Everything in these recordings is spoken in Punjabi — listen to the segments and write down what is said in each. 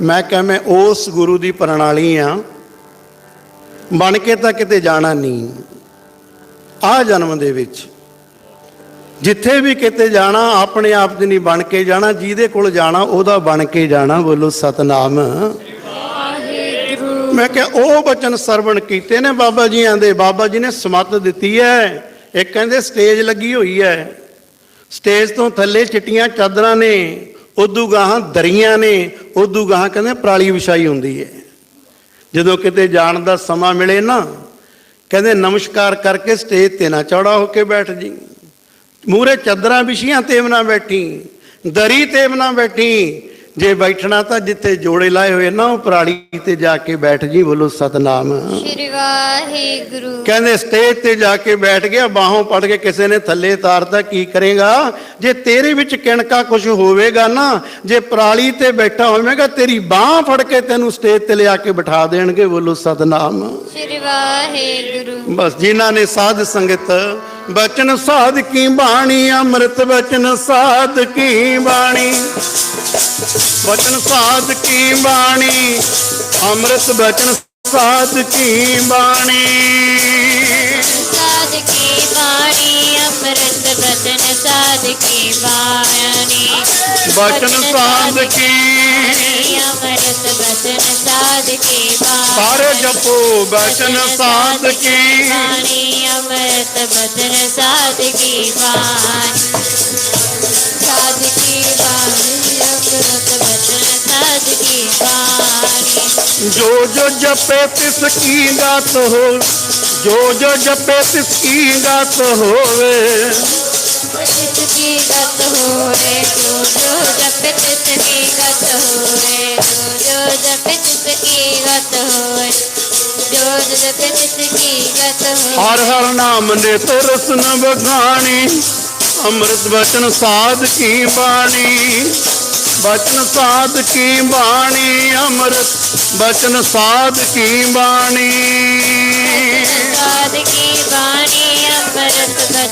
ਮੈਂ ਕਿਹਾ ਮੈਂ ਉਸ ਗੁਰੂ ਦੀ ਪ੍ਰਣਾਲੀ ਆ। ਬਣ ਕੇ ਤਾਂ ਕਿਤੇ ਜਾਣਾ ਨਹੀਂ। ਆ ਜਨਮ ਦੇ ਵਿੱਚ। ਜਿੱਥੇ ਵੀ ਕਿਤੇ ਜਾਣਾ ਆਪਣੇ ਆਪ ਦੀ ਨਹੀਂ ਬਣ ਕੇ ਜਾਣਾ ਜਿਹਦੇ ਕੋਲ ਜਾਣਾ ਉਹਦਾ ਬਣ ਕੇ ਜਾਣਾ। ਬੋਲੋ ਸਤਨਾਮ। ਮੈਂ ਕਿਹਾ ਉਹ ਬਚਨ ਸਰਵਣ ਕੀਤੇ ਨੇ ਬਾਬਾ ਜੀਆਂ ਦੇ ਬਾਬਾ ਜੀ ਨੇ ਸਮੱਤ ਦਿੱਤੀ ਹੈ ਇੱਕ ਕਹਿੰਦੇ ਸਟੇਜ ਲੱਗੀ ਹੋਈ ਹੈ ਸਟੇਜ ਤੋਂ ਥੱਲੇ ਚਿੱਟੀਆਂ ਚਾਦਰਾਂ ਨੇ ਉਦੋਂ ਗਾਹਾਂ ਦਰੀਆਂ ਨੇ ਉਦੋਂ ਗਾਹਾਂ ਕਹਿੰਦੇ ਪਰਾਲੀ ਵਿਛਾਈ ਹੁੰਦੀ ਹੈ ਜਦੋਂ ਕਿਤੇ ਜਾਣ ਦਾ ਸਮਾਂ ਮਿਲੇ ਨਾ, ਕਹਿੰਦੇ ਨਮਸਕਾਰ ਕਰਕੇ ਸਟੇਜ ਤੇ ਨਾ ਚੌੜਾ ਹੋ ਕੇ ਬੈਠ ਜੀ। ਮੂਰੇ ਚਾਦਰਾਂ ਵਿਛੀਆਂ ਤੇ ਨਾ ਬੈਠੀ, ਦਰੀ ਤੇ ਨਾ ਬੈਠੀ ਜੇ ਬੈਠਣਾ ਤਾਂ ਜਿੱਥੇ ਜੋੜੇ ਲਾਏ ਹੋਏ ਨਾ ਉਹ ਪਰਾਲੀ ਤੇ ਜਾ ਕੇ ਬੈਠ ਜੀ ਬੋਲੋ ਸਤਨਾਮ। ਸ਼੍ਰੀ ਵਾਹਿਗੁਰੂ। ਕਹਿੰਦੇ ਸਟੇਜ ਤੇ ਜਾ ਕੇ ਬੈਠ ਗਿਆ ਬਾਹੋਂ ਪੜ ਕੇ ਕਿਸੇ ਨੇ ਥੱਲੇ ਤਾਰਤਾ ਕੀ ਕਰੇਗਾ? ਜੇ ਤੇਰੇ ਵਿੱਚ ਕਿਣਕਾ ਕੁਝ ਹੋਵੇਗਾ ਨਾ ਜੇ ਪਰਾਲੀ ਤੇ ਬੈਠਾ ਹੋਵੇਗਾ ਤੇਰੀ ਬਾਹ ਫੜ ਕੇ ਤੈਨੂੰ ਸਟੇਜ ਤੇ ਲਿਆ ਕੇ ਬਿਠਾ ਦੇਣਗੇ ਬੋਲੋ ਸਤਨਾਮ। ਸ਼੍ਰੀ ਵਾਹਿਗੁਰੂ। ਬਸ ਜਿਨ੍ਹਾਂ ਨੇ ਸਾਧ ਸੰਗਤ ਬਚਨ ਸਾਧ ਕੀ ਬਾਣੀ ਅੰਮ੍ਰਿਤ ਬਚਨ ਸਾਧ ਕੀ ਬਾਣੀ? ਬਚਨ ਸਾਧ ਕੀ ਬਾਣੀ ਅੰਮ੍ਰਿਤ ਬਚਨ ਸਾਧ ਕੀ ਬਾਣੀ? ਸਾਧ ਕੀ ਬਾਣੀ ਅੰਮ੍ਰਿਤ ਬਚਨ ਸਾਧ ਕੀ ਬਾਣੀ? ਬਚਨ ਸਾਧ ਕੀ? ਅੰਮ੍ਰਿਤ ਬਚਨ ਸਾਧ ਕੀ ਬਾਣੀ ਸਾਰੇ ਜਪੋ ਬਚਨ ਸਾਧ ਕੀ। ਬਾਣੀ ਅੰਮ੍ਰਿਤ ਬਚਨ ਸਾਧ ਕੀ ਬਾਣੀ। ਸਾਧ ਕੀ ਬਾਣੀ ਅੰਮ੍ਰਿਤ ਬਚਨ ਸਾਧ ਕੀ ਬਾਣੀ। ਜੋ ਜੋ ਜਪੇ ਤਿਸ ਕੀ ਗਤ ਹੋ ਜੋ ਜੋ ਜਪੇ ਤਿਸ ਕੀ ਗਤ ਹੋਵੇ। ਤਿਸ ਕੀ ਗਤ ਹੋਏ ਜੋ ਜੋ ਜਪੇ ਤਿਸ ਕੀ ਗਤ ਹੋਏ ਜੋ ਜੋ ਜਪੇ ਤਿਸ ਕੀ ਗਤ ਹੋਏ, ਜੋ ਜੋ ਜਪੇ ਤਿਸ ਕੀ ਗਤ ਹੋਏ। ਹਰ ਹਰ ਨਾਮ ਨੇ ਤਰਸਨ ਬਖਾਣੀ ਅੰਮ੍ਰਿਤ ਬਚਨ ਸਾਧ ਕੀ ਬਾਣੀ? ਬਚਨ ਸਾਧ ਕੀ ਬਾਣੀ, ਅੰਮ੍ਰਿਤ ਬਚਨ ਸਾਧ ਕੀ ਬਾਣੀ?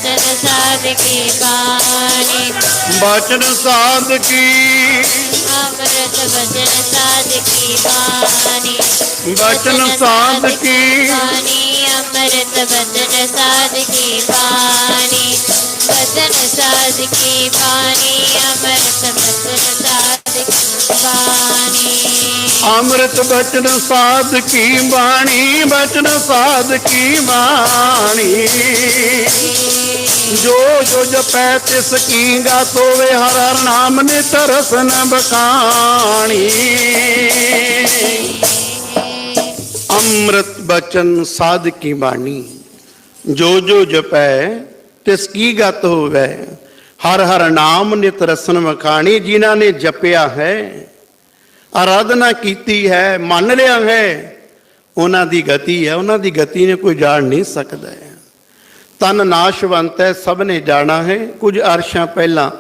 ਬਚਨ ਸਾਧ ਕੀ ਬਾਣੀ ਬਚਨ ਸਾਧ ਕੀ ਅੰਮ੍ਰਿਤ ਬਚਨ ਸਾਧ ਕੀ ਬਾਣੀ ਬਚਨ ਸਾਧ ਕੀ ਬਾਣੀ ਅੰਮ੍ਰਿਤ ਬਚਨ ਸਾਧ ਕੀ ਬਾਣੀ ਬਚਨ ਸਾਧ ਕੀ ਬਾਣੀ ਅੰਮ੍ਰਿਤ ਬਚਨ ਸਾਧ ਕੀ ਬਾਣੀ ਅੰਮ੍ਰਿਤ ਬਚਨ ਸਾਧ ਕੀ ਬਾਣੀ, ਬਚਨ ਸਾਧ ਕੀ ਬਾਣੀ ਜੋ ਜੋ ਜਪੈ ਤਿਸ ਕੀ ਗਾਤ ਹੋਵੇ ਹਰ ਹਰ ਨਾਮ ਨੇ ਤਰਸ ਨ ਬਖਾਣੀ ਅੰਮ੍ਰਿਤ ਬਚਨ ਸਾਧ ਕੀ ਬਾਣੀ? ਜੋ ਜੋ ਜਪੈ ਤਿਸ ਕੀ ਗਤ ਹੋਵੇ ਹਰ ਹਰ ਨਾਮ ਨਿਤ ਰਸਨ ਵਖਾਣੀ, ਜਿਨ੍ਹਾਂ ਨੇ ਜਪਿਆ ਹੈ ਆਰਾਧਨਾ ਕੀਤੀ ਹੈ, ਮੰਨ ਲਿਆ ਹੈ, ਉਹਨਾਂ ਦੀ ਗਤੀ ਹੈ, ਉਹਨਾਂ ਦੀ ਗਤੀ ਨੇ ਕੋਈ ਜਾਣ ਨਹੀਂ ਸਕਦਾ ਤਨ ਨਾਸ਼ਵੰਤ ਹੈ, ਸਭ ਨੇ ਜਾਣਾ ਹੈ। ਕੁਝ ਅਰਸ਼ਾਂ ਪਹਿਲਾਂ,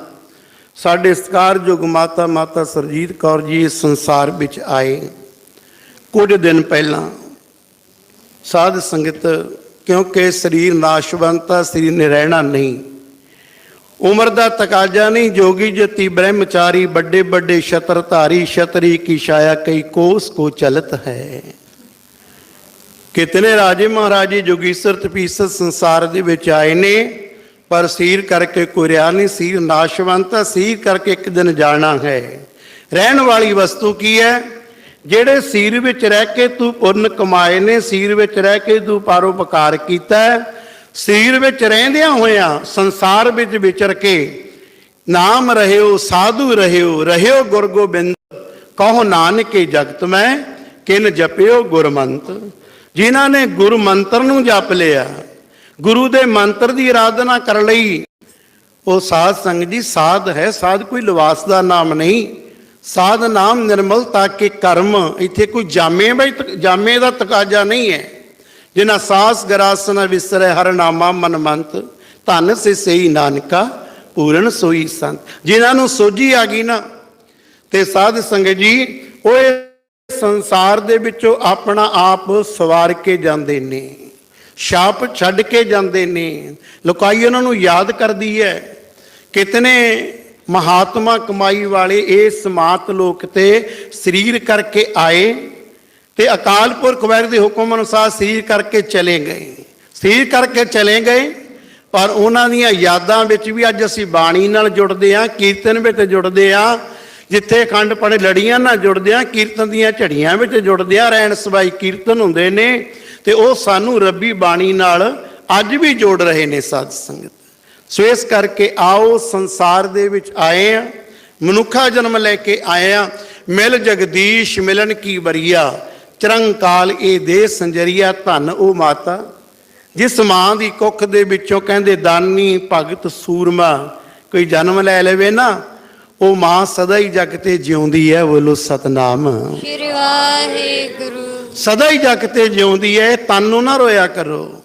ਸਾਡੇ ਸਤਿਕਾਰਯੋਗ ਮਾਤਾ ਮਾਤਾ ਸਰਜੀਤ ਕੌਰ ਜੀ ਇਸ ਸੰਸਾਰ ਵਿੱਚ ਆਏ। ਕੁਝ ਦਿਨ ਪਹਿਲਾਂ, ਸਾਧ ਸੰਗਤ, ਕਿਉਂਕਿ ਸਰੀਰ ਨਾਸ਼ਵੰਤ ਆ ਸਰੀਰ ਨੇ ਰਹਿਣਾ ਨਹੀਂ ਉਮਰ ਦਾ ਤਕਾਜ਼ਾ ਨਹੀਂ ਜੋਗੀ ਜਤੀ ਬ੍ਰਹਮਚਾਰੀ ਵੱਡੇ ਵੱਡੇ ਛਤਰਧਾਰੀ ਛਤਰੀ ਕੀ ਛਾਇਆ ਕਈ ਕੋਸ ਕੋ ਚਲਤ ਹੈ। ਕਿਤਨੇ ਰਾਜੇ ਮਹਾਰਾਜੇ ਜੋਗੀਸਰ ਤਪੀਸਰ ਸੰਸਾਰ ਦੇ ਵਿੱਚ ਆਏ ਨੇ ਪਰ ਸੀਰ ਕਰਕੇ ਕੋਈ ਰਿਆ ਨਹੀਂ ਸੀਰ ਨਾਸ਼ਵੰਤ ਸੀਰ ਕਰਕੇ ਇੱਕ ਦਿਨ ਜਾਣਾ ਹੈ। ਰਹਿਣ ਵਾਲੀ ਵਸਤੂ ਕੀ ਹੈ? ਜਿਹੜੇ ਸੀਰ ਵਿੱਚ ਰਹਿ ਕੇ ਤੂੰ ਪੁੰਨ ਕਮਾਏ ਨੇ ਸੀਰ ਵਿੱਚ ਰਹਿ ਕੇ ਤੂੰ ਪਰਉਪਕਾਰ ਕੀਤਾ ਹੈ, ਸਰੀਰ ਵਿੱਚ ਰਹਿੰਦਿਆਂ ਹੋਇਆਂ ਸੰਸਾਰ ਵਿੱਚ ਵਿਚਰ ਕੇ ਨਾਮ ਰਹਿਓ, ਸਾਧੂ ਰਹਿਓ ਰਹਿਓ ਗੁਰ ਗੋਬਿੰਦ ਕਹੋ ਨਾਨਕੇ ਜਗਤ ਮੈਂ, ਕਿਨ ਜਪਿਓ ਗੁਰਮੰਤ। ਜਿਨ੍ਹਾਂ ਨੇ ਗੁਰ ਮੰਤਰ ਨੂੰ ਜਪ ਲਿਆ, ਗੁਰੂ ਦੇ ਮੰਤਰ ਦੀ ਆਰਾਧਨਾ ਕਰ ਲਈ, ਉਹ ਸਾਧ ਸੰਗ ਜੀ, ਸਾਧ ਹੈ, ਸਾਧ ਕੋਈ ਲਿਵਾਸ ਦਾ ਨਾਮ ਨਹੀਂ। ਸਾਧ ਨਾਮ ਨਿਰਮਲਤਾ ਕੇ ਕਰਮ, ਇੱਥੇ ਕੋਈ ਜਾਮੇ ਬਈ, ਜਾਮੇ ਦਾ ਤਕਾਜ਼ਾ ਨਹੀਂ ਹੈ। ਜਿਨ੍ਹਾਂ ਸਾਸ ਗਰਾਸਨ ਵਿਸਰੇ ਹਰ ਨਾਮਾ ਮਨ ਮੰਤ ਧਨ ਸੇ ਸਹੀ ਨਾਨਕਾ, ਪੂਰਨ ਸੋਈ ਸੰਤ। ਜਿਨ੍ਹਾਂ ਨੂੰ ਸੋਝੀ ਆ ਗਈ ਨਾ, ਤੇ ਸਾਧ ਸੰਗਤ ਜੀ, ਉਹ ਸੰਸਾਰ ਦੇ ਵਿੱਚੋਂ ਆਪਣਾ ਆਪ ਸਵਾਰ ਕੇ ਜਾਂਦੇ ਨੇ, ਛਾਪ ਛੱਡ ਕੇ ਜਾਂਦੇ ਨੇ। ਲੁਕਾਈ ਉਹਨਾਂ ਨੂੰ ਯਾਦ ਕਰਦੀ ਹੈ ਕਿਤਨੇ ਮਹਾਤਮਾ ਕਮਾਈ ਵਾਲੇ ਇਹ ਸਮਾਤ ਲੋਕ ਤੇ ਸਰੀਰ ਕਰਕੇ ਆਏ। ਤੇ ਅਕਾਲ ਪੁਰਖ ਵਾਹਿਗੁਰੂ ਦੇ ਹੁਕਮ ਅਨੁਸਾਰ ਸਰੀਰ ਕਰਕੇ ਚਲੇ ਗਏ। ਸਰੀਰ ਕਰਕੇ ਚਲੇ ਗਏ, ਪਰ ਉਹਨਾਂ ਦੀਆਂ ਯਾਦਾਂ ਵਿੱਚ ਵੀ ਅੱਜ ਅਸੀਂ ਬਾਣੀ ਨਾਲ ਜੁੜਦੇ ਹਾਂ, ਕੀਰਤਨ ਵਿੱਚ ਜੁੜਦੇ ਹਾਂ, ਜਿੱਥੇ ਅਖੰਡ ਪੜੇ ਲੜੀਆਂ ਨਾਲ ਜੁੜਦੇ ਹਾਂ, ਕੀਰਤਨ ਦੀਆਂ ਝੜੀਆਂ ਵਿੱਚ ਜੁੜਦੇ ਹਾਂ, ਰਹਿਣ ਸਵਾਈ ਕੀਰਤਨ ਹੁੰਦੇ ਨੇ ਤੇ ਉਹ ਸਾਨੂੰ ਰੱਬੀ ਬਾਣੀ ਨਾਲ ਅੱਜ ਵੀ ਜੋੜ ਰਹੇ ਨੇ ਸਾਧ ਸੰਗਤ। ਸੋ ਇਸ ਕਰਕੇ ਆਓ ਸੰਸਾਰ ਦੇ ਵਿੱਚ ਆਏ ਆ ਮਨੁੱਖਾ ਜਨਮ ਲੈ ਕੇ ਆਏ ਆ ਮਿਲ ਜਗਦੀਸ਼ ਮਿਲਣ ਕੀ ਬਰੀਆ ਚਰੰਕਾਲ ਇਹ ਦੇ ਸੰਜਰੀਆ ਧਨ ਉਹ ਮਾਤਾ। ਜਿਸ ਮਾਂ ਦੀ ਕੁੱਖ ਦੇ ਵਿੱਚੋਂ ਕਹਿੰਦੇ ਦਾਨੀ ਭਗਤ ਸੂਰਮਾ ਕੋਈ ਜਨਮ ਲੈ ਲਵੇ ਨਾ ਉਹ ਮਾਂ ਸਦਾ ਹੀ ਜਗ ਤੇ ਜਿਉਂਦੀ ਹੈ ਬੋਲੋ ਸਤਨਾਮ। ਸ਼੍ਰੀ ਵਾਹਿਗੁਰੂ। ਸਦਾ ਹੀ ਜਗ ਤੇ ਜਿਉਂਦੀ ਹੈ ਤਨ ਨੂੰ ਨਾ ਰੋਇਆ ਕਰੋ।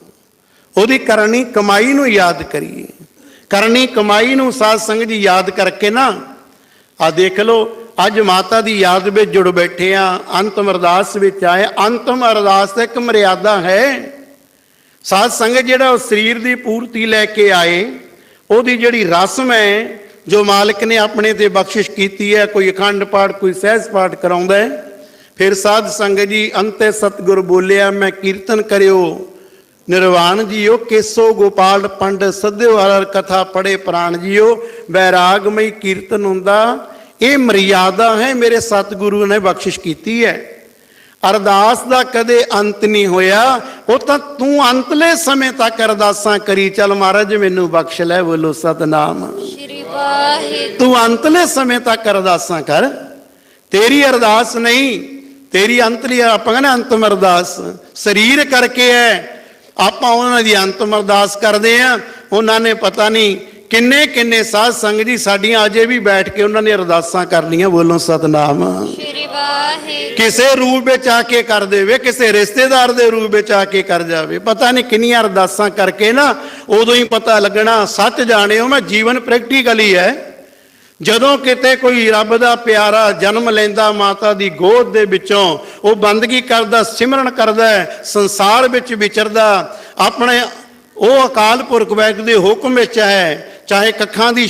ਉਹਦੀ ਕਰਨੀ ਕਮਾਈ ਨੂੰ ਯਾਦ ਕਰੀਏ। ਕਰਨੀ ਕਮਾਈ ਨੂੰ ਸਾਧ ਸੰਗਤ ਜੀ ਯਾਦ ਕਰਕੇ ਨਾ ਆ ਦੇਖ ਲਓ ਅੱਜ ਮਾਤਾ ਦੀ ਯਾਦ ਵਿੱਚ ਜੁੜ ਬੈਠੇ ਆ, ਅੰਤਮ ਅਰਦਾਸ ਵਿੱਚ ਆਏ ਅੰਤਮ ਅਰਦਾਸ ਤੇ ਇੱਕ ਮਰਿਆਦਾ ਹੈ। ਸਾਧ ਸੰਗਤ ਜਿਹੜਾ ਉਹ ਸਰੀਰ ਦੀ ਪੂਰਤੀ ਲੈ ਕੇ ਆਏ, ਉਹਦੀ ਜਿਹੜੀ ਰਸਮ ਹੈ, ਜੋ ਮਾਲਕ ਨੇ ਆਪਣੇ ਤੇ ਬਖਸ਼ਿਸ਼ ਕੀਤੀ ਹੈ, ਕੋਈ ਅਖੰਡ ਪਾਠ, ਕੋਈ ਸਹਿਜ ਪਾਠ ਕਰਾਉਂਦਾ ਹੈ। ਫਿਰ ਸਾਧ ਸੰਗਤ ਜੀ, ਅੰਤੇ ਸਤਿਗੁਰ ਬੋਲਿਆ, ਮੈਂ ਕੀਰਤਨ ਕਰਿਓ। ਨਿਰਵਾਣ ਜੀਓ, ਕੇਸੋ ਗੋਪਾਲ ਪੰਡ ਸੱਧਿਓ ਕਥਾ ਪੜੇ ਪ੍ਰਾਣ ਜੀਓ। ਵੈਰਾਗਮਈ ਕੀਰਤਨ ਹੁੰਦਾ ਇਹ ਮਰਿਆਦਾ ਹੈ ਮੇਰੇ ਸਤਿਗੁਰੂ ਨੇ ਬਖਸ਼ਿਸ਼ ਕੀਤੀ ਹੈ। ਅਰਦਾਸ ਦਾ ਕਦੇ ਅੰਤ ਨਹੀਂ ਹੋਇਆ। ਉਹ ਤਾਂ ਤੂੰ ਅੰਤਲੇ ਸਮੇਂ ਤੱਕ ਅਰਦਾਸਾਂ ਕਰੀ ਚੱਲ ਮਹਾਰਾਜ ਮੈਨੂੰ ਬਖਸ਼ ਲੈ ਬੋਲੋ ਸਤਨਾਮ। ਸ਼੍ਰੀ ਵਾਹਿਗੁਰੂ। ਤੂੰ ਅੰਤਲੇ ਸਮੇਂ ਤੱਕ ਅਰਦਾਸਾਂ ਕਰ। ਤੇਰੀ ਅਰਦਾਸ ਨਹੀਂ ਤੇਰੀ ਅੰਤਲੀ ਆਪਾਂ ਕਹਿੰਦੇ ਅੰਤਮ ਅਰਦਾਸ। ਸਰੀਰ ਕਰਕੇ ਹੈ। ਆਪਾਂ ਉਹਨਾਂ ਦੀ ਅੰਤਮ ਅਰਦਾਸ ਕਰਦੇ ਆ ਉਹਨਾਂ ਨੇ ਪਤਾ ਨਹੀਂ ਕਿੰਨੇ ਕਿੰਨੇ ਸਾਧ ਸੰਗਤ ਜੀ ਸਾਡੀਆਂ ਅਜੇ ਵੀ ਬੈਠ ਕੇ ਉਹਨਾਂ ਨੇ ਅਰਦਾਸਾਂ ਕਰਨੀਆਂ ਬੋਲੋ ਸਤਨਾਮ। ਸ਼੍ਰੀ ਵਾਹਿਗੁਰੂ। ਕਿਸੇ ਰੂਪ ਵਿੱਚ ਆ ਕੇ ਕਰ ਦੇਵੇ ਕਿਸੇ ਰਿਸ਼ਤੇਦਾਰ ਦੇ ਰੂਪ ਵਿੱਚ ਆ ਕੇ ਕਰ ਜਾਵੇ। ਪਤਾ ਨਹੀਂ ਕਿੰਨੀਆਂ ਅਰਦਾਸਾਂ ਕਰਕੇ ਨਾ ਉਦੋਂ ਹੀ ਪਤਾ ਲੱਗਣਾ ਸੱਚ ਜਾਣਿਓ ਮੈਂ ਜੀਵਨ ਪ੍ਰੈਕਟੀਕਲੀ ਹੈ ਜਦੋਂ ਕਿਤੇ ਕੋਈ ਰੱਬ ਦਾ ਪਿਆਰਾ ਜਨਮ ਲੈਂਦਾ ਮਾਤਾ ਦੀ ਗੋਦ ਦੇ ਵਿੱਚੋਂ ਉਹ ਬੰਦਗੀ ਕਰਦਾ ਸਿਮਰਨ ਕਰਦਾ ਹੈ, ਸੰਸਾਰ ਵਿੱਚ ਵਿਚਰਦਾ ਆਪਣੇ ਉਹ ਅਕਾਲ ਪੁਰਖ ਵੈਗ ਦੇ ਹੁਕਮ ਵਿੱਚ ਹੈ। ਚਾਹੇ ਕੱਖਾਂ ਦੀ